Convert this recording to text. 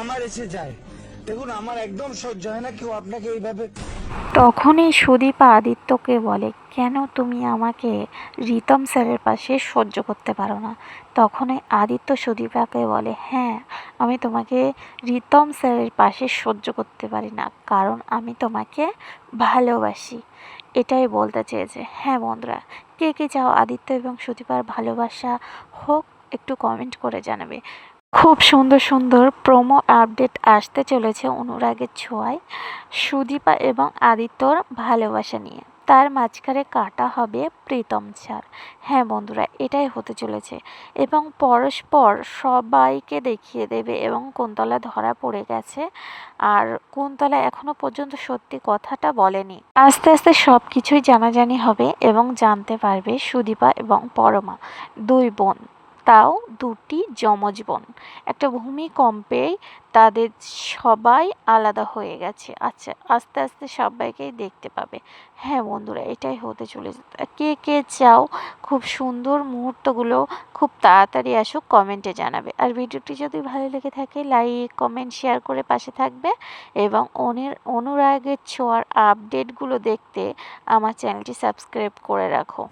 আমার এসে যায়। দেখুন, আমার একদম সহ্য হয় না, কেউ আপনাকে এইভাবে তখনই সুদীপা আদিত্যকে বলে, কেন তুমি আমাকে রিতম স্যারের পাশে সহ্য করতে পারো না? তখনই আদিত্য সুদীপাকে বলে হ্যাঁ আমি তোমাকে রিতম স্যারের পাশে সহ্য করতে পারি না, কারণ আমি তোমাকে ভালোবাসি। এটাই বলতে চেয়েছে। হ্যাঁ বন্ধুরা, কে কে চাও আদিত্য এবং সুদীপার ভালোবাসা হোক, একটু কমেন্ট করে জানাবে। খুব সুন্দর সুন্দর প্রোমো আপডেট আসতে চলেছে অনুরাগের ছোঁয়ায়। সুদীপা এবং আদিত্যর ভালোবাসা নিয়ে। তার মাঝখানে কাটা হবে প্রীতম ছাড়। হ্যাঁ বন্ধুরা, এটাই হতে চলেছে। এবং পরস্পর সবাইকে দেখিয়ে দেবে এবং কোনতলা ধরা পড়ে গেছে। আর কোনতলা এখনও পর্যন্ত সত্যি কথাটা বলেনি। আস্তে আস্তে সব কিছুই জানাজানি হবে এবং জানতে পারবে সুদীপা এবং পরমা, দুই বোন। তাও দুটি যমজ বোন একটা ভূমিকম্পেই তাদের সবাই আলাদা হয়ে গেছে। আচ্ছা আস্তে আস্তে সবাইকেই দেখতে পাবে। হ্যাঁ বন্ধুরা, এটাই হতে চলেছে। কে কে চাও খুব সুন্দর মুহূর্তগুলো খুব তাড়াতাড়ি আসুক কমেন্টে জানাবে। আর ভিডিওটি যদি ভালো লেগে থাকে, লাইক, কমেন্ট, শেয়ার করে পাশে থাকবে এবং অনের, অনুরাগের ছোঁয়ার আপডেটগুলো দেখতে আমার চ্যানেলটি সাবস্ক্রাইব করে রাখো।